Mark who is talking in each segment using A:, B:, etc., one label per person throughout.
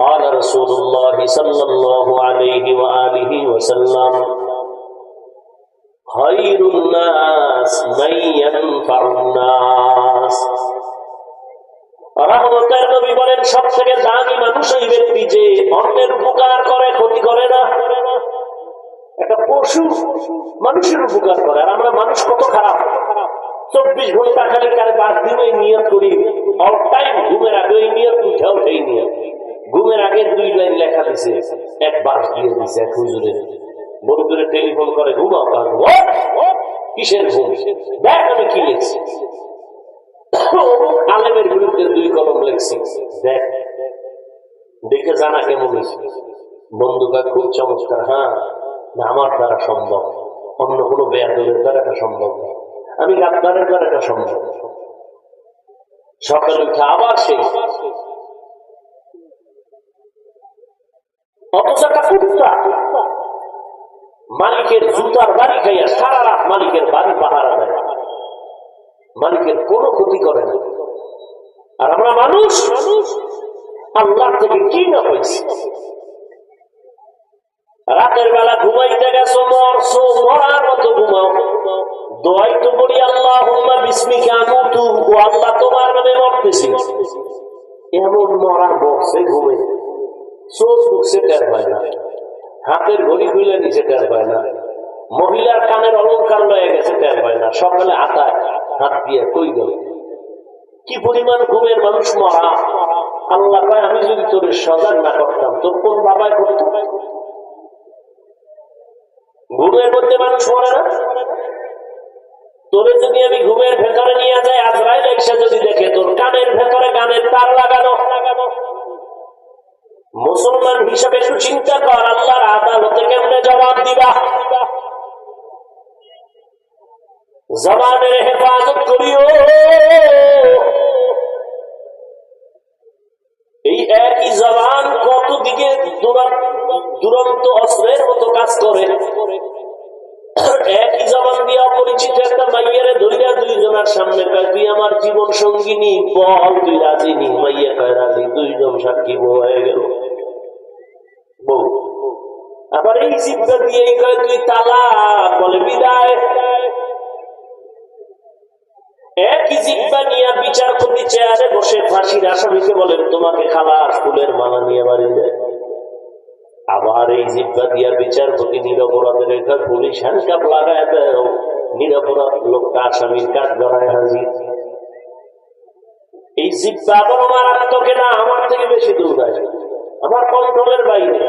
A: قال رسول الله صلى الله عليه وآله وسلم خير الناس من ينفع الناس রহমতের নবী বলেন সব থেকে দামি মানুষ ওই ব্যক্তি যে অন্যের উপকার করে ক্ষতি করে না একটা পশু মানুষের উপকার করে আর আমরা মানুষ কত খারাপ চব্বিশ ঘন্টা খালি কারে বাস দিনে নিয়ত করি বন্ধুরে টেলিফোন করে কারণ কিসের ঘুম? দেখ আমি কি লিখছি। বিরুদ্ধে দুই কলম লেখছি। দেখ, দেখে জানা কেমন বন্ধুটা খুব চমৎকার হ্যাঁ? আমার দ্বারা সম্ভব। অন্য কোনো বেয়াদবের দ্বারা সম্ভব না। আমি গাদ্দারের দ্বারা সম্ভব। সকালে উঠে আবার সেই মালিকের জুতার বাড়ি খাইয়া সারা রাত মালিকের বাড়ি পাহারা দেয়। মালিকের কোনো ক্ষতি করে না। আর আমরা মানুষ মানুষ আল্লাহ থেকে কি না হয়েছে? রাতের বেলা ঘুমাইতে গেছো, মরছো, মরার মতো ঘুমাও। দোয়াই তো বলি আল্লাহ ঢুকছে টের পায় না। হাতের ঘড়ি খুলে নিচে টের পায় না। মহিলার কানের অলঙ্কার লয়ে গেছে টের পায় না। সকালে আতায় হাত দিয়ে কই গেল? কি পরিমাণ ঘুমের মানুষ মরা? আল্লাহ কয়, আমি যদি তোর সজাগ না করতাম, তোর কোন বাবায় করতো ঘুমের মধ্যে মানুষ মরে না? তোরে যদি আমি ঘুমের ভেতরে নিয়ে যাই, আজরাইল এসে যদি দেখে তোর কানের ভেতরে গানের তার লাগানো লাগানো। মুসলমান হিসাবে একটু চিন্তা কর, আল্লাহর আদালতে কেমনে জবাব দিবা? জবানের হেফাজত করিও। এই একই জবান কত দিকে দুরন্ত অস্ত্রের মতো কাজ করে? একই জবান দিয়ে অপরিচিত একটা মাইয়ের ধরিয়া দুইজনের সামনে কয়, তুই আমার জীবন সঙ্গিনী বল তুই রাজি নি? মাইয়া কয়, রাজি, দুইজন সাক্ষী হয়ে গেল বউ আবার এই জিব্বা দিয়ে কয় তালা, বলে বিদায়। একই জিব্বা নিয়ে বিচারপতি চেয়ারে বসে ফাঁসির আসামিকে বলেন তোমাকে খালাস ফুলের মালা নিয়ে বাড়ি যায় আবার এই জিব্বা দিয়া বিচারপতি নিরপরাধের রেখা পুলিশ হ্যান্ডকাপ লাগায় দেয়। নিরপরাধ লোকটা আসামির কাজ ধরায় হাজির। এই জিব্বা বড় মারাত্মক না, আমার থেকে বেশি দৌড়ায় আমার কন্ট্রোলের বাইরে।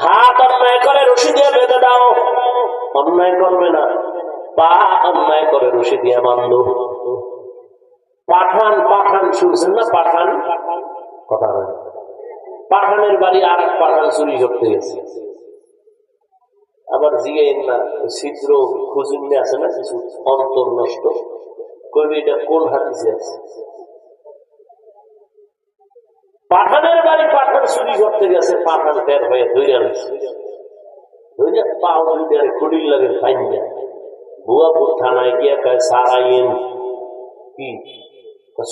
A: হাত অন্যায় করে রশি দিয়ে বেঁধে দাও। অন্যায় করবে না। পা অন্যায় করে রশি দিয়ে বান্ধ পাঠান পাঠান, শুনছেন না? পাঠান। কথা হয় পাঠানের বাড়ি আর এক পাঠান চুরি করতে গেছে। আবার জিগাইন না, ছিদ্র খুঁজুন্নে আছে না কিছু? অন্তর নষ্ট। কবি এটা কোন হাতিসে আছে? পাঠানের বাড়ি পাঠান চুরি করতে গেছে, পাঠান টের হয়ে ধৈর্য নিচ্ছে ধৈর্য পাও দুইটার খুঁড়ির লাগে ফাইন যায় বুয়াপুর থানায় গিয়া কয় সারাইন কি?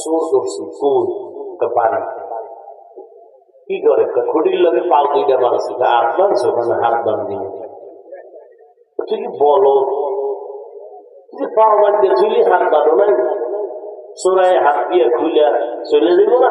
A: চোর করছি কোন বাড়ি কি করে? খুঁটির লোকে পাল দুইটা বাঁধছে হাত বাঁধছে ওখানে হাত বাঁধি তুই বলো? তুই পাও বাঁধতে ঝুলি হাত বাঁধো নাই? সোনায় হাত দিয়ে খুলে চলে যাব না?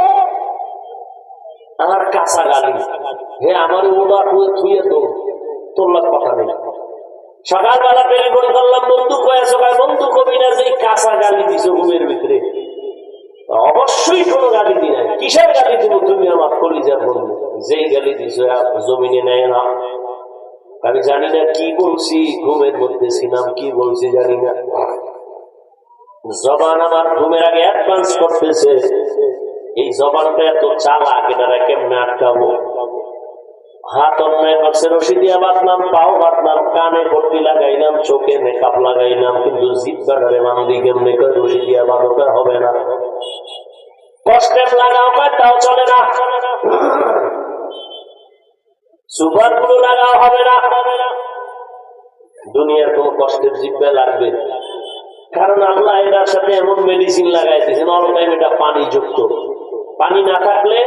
A: আমার কাঁচা গালি হে আমার ওরা টুয়ে থুয়ে তো তোর কথা নেই। সকালবেলা টেলিফোন করলাম বন্ধু কয়ে সবাই বন্ধু কবি না যে কাঁচা গালি দিছ ঘুমের ভিতরে। অবশ্যই কোনো গালি দি নাই। কিসের গালি দিব তুমি আমার কলিজার বন্ধু? যেই গালি দিছ জমিনে নেয় না। আমি জানি না কি বলছি, ঘুমের মধ্যে ছিলাম, কি বলছি জানি না। জবান আমার ঘুমের আগে অ্যাডভান্স করতেছে। এই জবানটা এত চালাক, এটারা কেমনে আটকাবো? হাত অন্যায় করছে, রশি দিয়া বাঁধলাম, পাও বাঁধলাম, কানে পট্টি লাগাইলাম, চোখে মেকআপ লাগাইলাম, কিন্তু জিব্বাটারে মান্দি কেমনে করে রশি দিয়া বাঁধতে হবে না। কারণ আল্লাহ এটার সাথে এমন মেডিসিন লাগাই দিয়েছেন অল টাইম এটা পানি যুক্ত পানি না থাকলে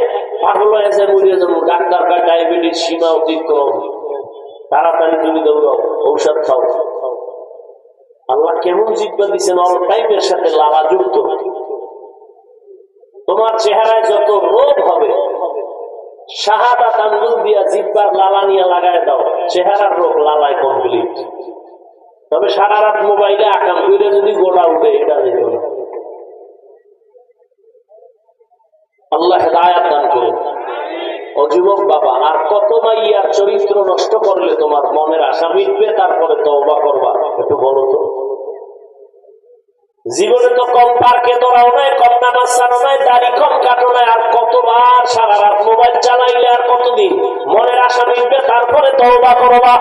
A: ডাক্তার ডায়াবেটিস, সীমা অতিক্রম। তাড়াতাড়ি তুমি ঔষধ খাও। আল্লাহ কেমন জিব্বা দিচ্ছেন অল টাইমের সাথে তোমার চেহারায় যত রোগ হবে শাহাদা তান্দুল দিয়া জিব্বার লালা নিয়ে লাগাই দাও। চেহারার রোগ লালায় কমপ্লিট তবে সারা রাত মোবাইলে আকাম করে যদি গোড়া উঠে, এটা যেত না। আল্লাহ হেদায়াত দান করুন। ও যুবক বাবা, আর কত মাইয়ার চরিত্র নষ্ট করলে তোমার মনের আশা মিটবে, তারপরে তওবা করবা। একটু বলো তো। জীবনে তো কম পার্কে দৌড়াও নাই, কম নামাজ ছাড়ো নাই, দাড়ি কম কাটো নাই, আর কতবার সারা রাত মোবাইল চালাইলে আর কতদিন? মনের আশা মিটবে, তারপরে তওবা করবা।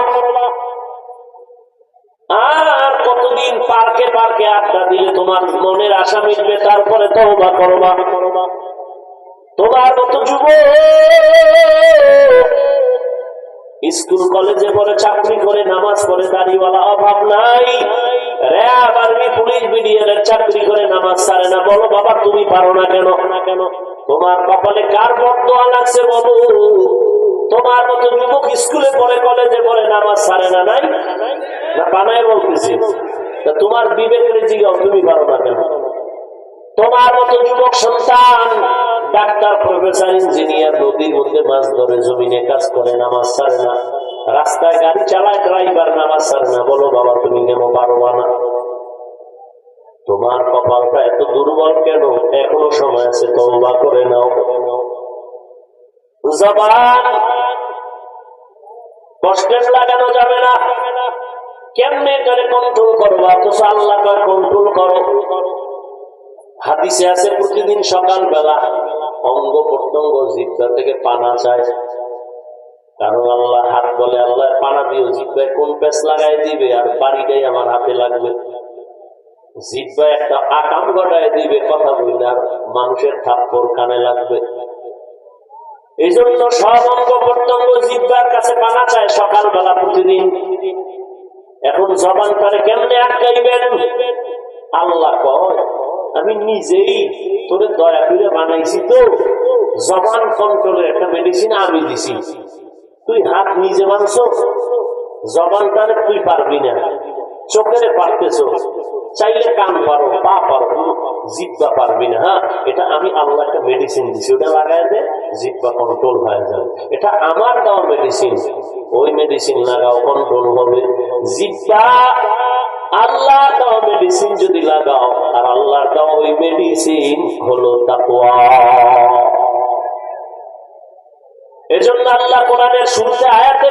A: আর কতদিন পার্কে পার্কে আড্ডা দিলে তোমার মনের আশা মিটবে, তারপরে তওবা করবা করবা। তোমার মতো যুব স্কুল, কলেজে পড়ে, চাকরি করে, নামাজ পড়ে, দাড়িওয়ালা অভাব নাই। পারো তোমার কার তোমার যুবক স্কুলে কলেজে নামাজ না, নাই? তোমার বিবেকের জিগাও, তুমি পারো না কেন? তোমার মতো যুবক সন্তান, ডাক্তার, প্রফেসর, ইঞ্জিনিয়ার, নদীর মধ্যে মাছ ধরে, জমিনে কাজ করে, নামাজ ছাড়ে না। রাস্তায় গাড়ি চালায়, ড্রাইভার নামাজ ছাড়ে না। বলো বাবা, তুমি কেন পারবা না? তোমার কপালটা এত দুর্বল কেন? এখনও সময় আছে তলবা করে নাও। কষ্টের লাগানো যাবে না। কেমনে করে কন্ট্রোল করব? অথচ আল্লাহ কন্ট্রোল করো। হাদিসে আছে প্রতিদিন সকালবেলা অঙ্গ প্রত্যঙ্গ জিব্বা থেকে পানা চায়। কারণ আল্লাহ হাত বলে আল্লাহ পানা দিও জিব্বায় কোন প্যাচ লাগাই দিবে আর বাড়িটাই আমার হাতে লাগবে। জিব্বা একটা আকাম ঘটায় দিবে, কথা বললে আর মানুষের থাপ্পর কানে লাগবে। এই জন্য সব অঙ্গ প্রত্যঙ্গ জিব্বার কাছে পানা চায় সকালবেলা প্রতিদিন। এখন জবান করে কেমনে আটকাইবেন? আল্লাহ কয় আমি নিজেই তোরে দয়া করে বানাইছি তো। জবান কন্ট্রোলের একটা মেডিসিন আমি দিছি। তুই হাত নিজে মানছ জবানটারে তুই পারবি না। চোখের পারতেছ, চাইলে কান পারো, পা পারো জিব্বা পারবি না হ্যাঁ? এটা আমি আল্লাহ একটা মেডিসিন দিছি, ওটা লাগাই দে, জিব্বা কন্ট্রোল হয়ে যাবে। এটা আমার দেওয়া মেডিসিন ওই মেডিসিন লাগাও কন্ট্রোল হবে। জিব্বা আল্লাহ দেওয়া মেডিসিন যদি লাগাও, আর আল্লাহর দেওয়া ওই মেডিসিন হলো তাকুয়া এজন্য আল্লাহ কোরআনের আয়াতে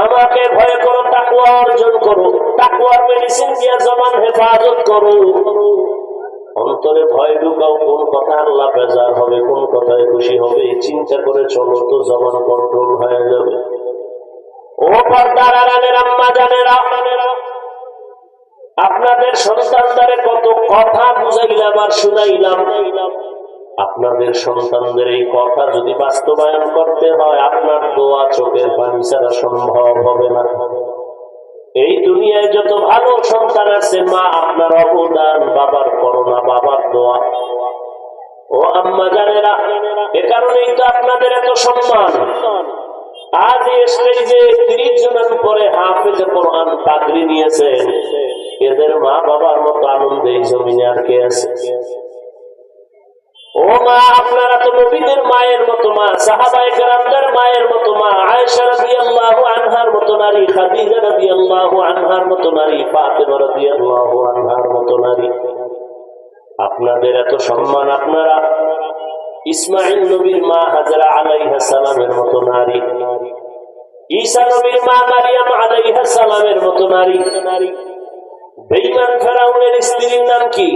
A: আমাকে ভয় করো তাকুয়া অর্জন করো। তাকুয়ার মেডিসিন দিয়ে জবান হেফাজত করো। অন্তরে ভয় ঢুকাও, কোন কথা আল্লাহ বেজার হবে, কোন কথায় খুশি হবে চিন্তা করে চলো তো জবান কন্ট্রোল হয়ে যাবে। আপনাদের সন্তানদারে কত কথা বুঝাইলাম আর শুনাইলাম। আপনাদের সন্তানদের এই কথা যদি বাস্তবায়ন করতে হয়, আপনার দোয়া চোখের পানি ছাড়া সম্ভব হবে না। এই দুনিয়ায় যত ভালো সন্তান আছে, মা আপনার অবদান, বাবার করোনা বাবার দোয়া। ও আম্মা জানেরা, এ কারণেই তো আপনাদের এত সম্মান। আজ এই যে ত্রিশ জনের উপরে হাফেজ কোরআন পাগড়ি নিয়েছেন এদের মা বাবার মতো আনন্দে জমিনে আর কে আছে? মা আপনাদের এত সম্মান আপনারা? ইসমাইল নবীর মা হাজরা আলাইহা সালামের মতো নারী। ঈসা নবীর মা মারিয়াম আলাইহা সালামের মতো নারী নারী। বেঈমান ফেরাউনের স্ত্রীর নাম কি?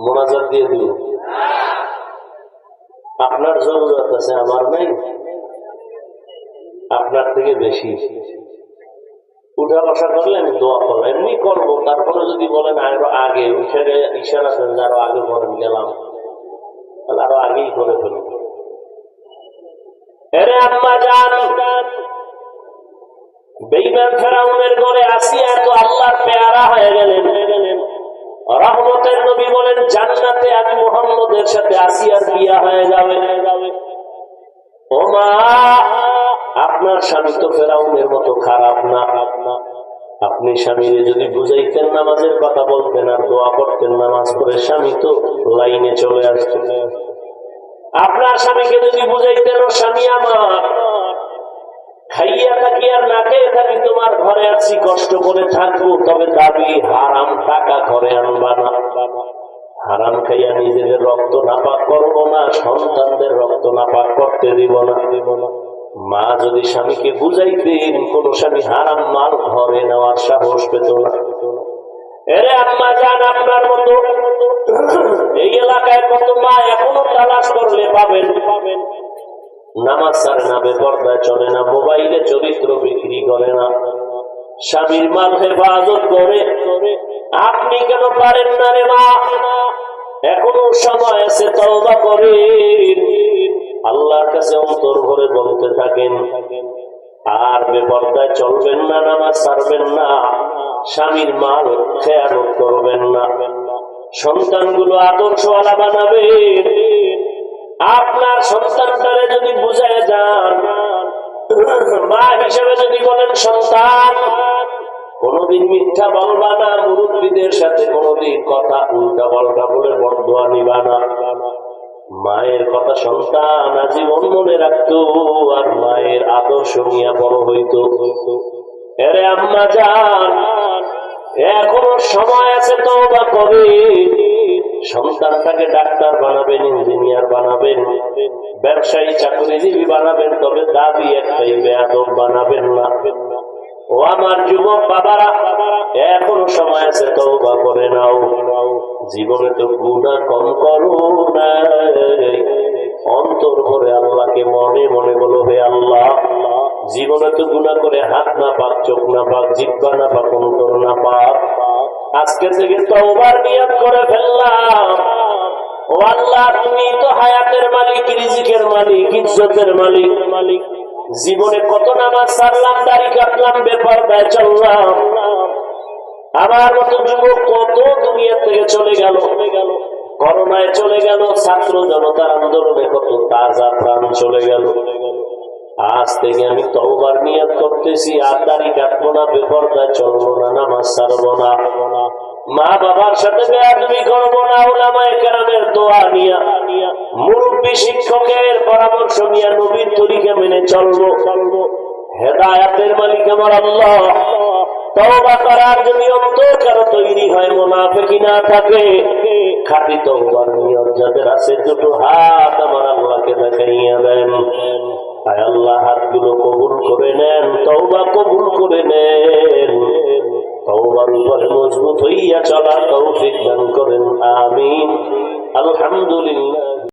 A: মোনাজাত দিয়ে দিল। আপনার জরুরত আছে, আমার নাই। আপনার থেকে বেশি। উঠা বসা করলে আমি দোয়া করব। এমনি করব, তারপরে যদি বলেন, আরও আগে উঠে ইশারা দেন আরও আগে বলেন গেলাম। তাহলে আরও আগেই করে ফেলব এরে জান বেইমান ফেরাউনের ঘরে আসিয়া তো আল্লাহর পেয়ারা হয়ে গেলেন। রহমতের নবী বলেন, জান্নাতে আমি মোহাম্মদের সাথে আসিয়ার বিয়া হয়ে যাবে। আপনার স্বামী তো ফেরাউনের মতো খারাপ না। আপনি স্বামীরে যদি বুঝাইতেন নামাজের কথা বলতেন আর দোয়া করতেন নামাজ পড়ে, স্বামী তো লাইনে চলে আসতেন আপনার স্বামীকে যদি বুঝাইতেন স্বামী আমার খাইয়া থাকি আর না খেয়ে থাকি, তোমার ঘরে আছি, কষ্ট করে থাকব, তবে দাবি, হারাম টাকা ঘরে আনবা না। হারাম খাইয়া নিজেদের রক্ত নাপাক করব না, সন্তানদের রক্ত নাপাক করতে দিব না। দিব না মা যদি স্বামীকে বুঝাইতেন, কোন স্বামী হারাম মাল ঘরে নেওয়ার সাহস পেত না। এরে আম্মা জান, আপনার মতো এই এলাকায় কত মা এখনও তালাশ করলে পাবেন পাবেন? নামাজ ছাড়ে না বেপর্দায় চলে না, মোবাইলে চরিত্র বিক্রি করে না। স্বামীর মাল হেফাজত করে, আপনি কেন পারেন না রে মা? এখনও সময় আছে, তওবা করেন। আল্লাহর কাছে অন্তর ভরে বলতে থাকেন, আর বেপর্দায় চলবেন না, নামাজ ছাড়বেন না, স্বামীর মাল খেয়ালত করবেন না। সন্তানগুলো আদর্শওয়ালা বানাবেন। আপনার সন্তানটারে যদি বুঝায় যান, মা হিসেবে যদি বলেন, সন্তান, কোনদিন মিথ্যা বলবা না, মুরব্বীদের সাথে কোনদিন কথা উল্টা পাল্টা বলে বর্ধয়া নিবা না। মায়ের কথা সন্তান আজীবন মনে রাখতো আর মায়ের আদর্শ নিয়ে বড় হইতো। এরে আম্মা যান এখনও সময় আছে তো বা কবে সন্তানটাকে ডাক্তার বানাবেন, ইঞ্জিনিয়ার বানাবেন, ব্যবসায়ী চাকরিজীবী বানাবেন, তবে দাবি একটাই, বেয়াদব বানাবেন না। ও আমার যুবক বাবারা, এখনও সময় আছে, তওবা করে নাও। জীবনে তো গুণা কম করো অন্তর ভরে আল্লাহকে মনে মনে বলো, হে আল্লাহ, জীবনে তো গুণা করে হাত না পাক, চোখ না পাক, জিব্বা না পাক, অন্তর না পাক আজকে থেকে তওবার নিয়ত করে ফেললাম। তুমি তো হায়াতের মালিক, রিজিকের মালিক, ইজ্জতের মালিক। মালিক জীবনে কত নামাজ সারলাম, দাড়ি কাটলাম বেপার দায় চললাম। আমার মতো যুবক কত দুনিয়া থেকে চলে গেল গেল। করোনায় চলে গেল, ছাত্র জনতার আন্দোলনে কত তাজা প্রাণ চলে গেল। আজ থেকে আমি তওবার নিয়ত করতেছি, আর দাড়ি কাটবো না, বেপরদায় চলবো না, নামাজ ছাড়বো না। মা বাবার সাথে বেয়াদবি করব না ওলামায় কেরামের দোয়া নিয়া। মুরব্বী শিক্ষকের পরামর্শ নিয়ে নবীর তরিকে মেনে চলবো চলবো। হেদায়াতের মালিক আমার আল্লাহ। কবুল করে নেন, তওবা কবুল করে নেন। তওবার উপরে মজবুত হইয়া চলা তৌফিক দান করেন, আমিন। আলহামদুলিল্লাহ।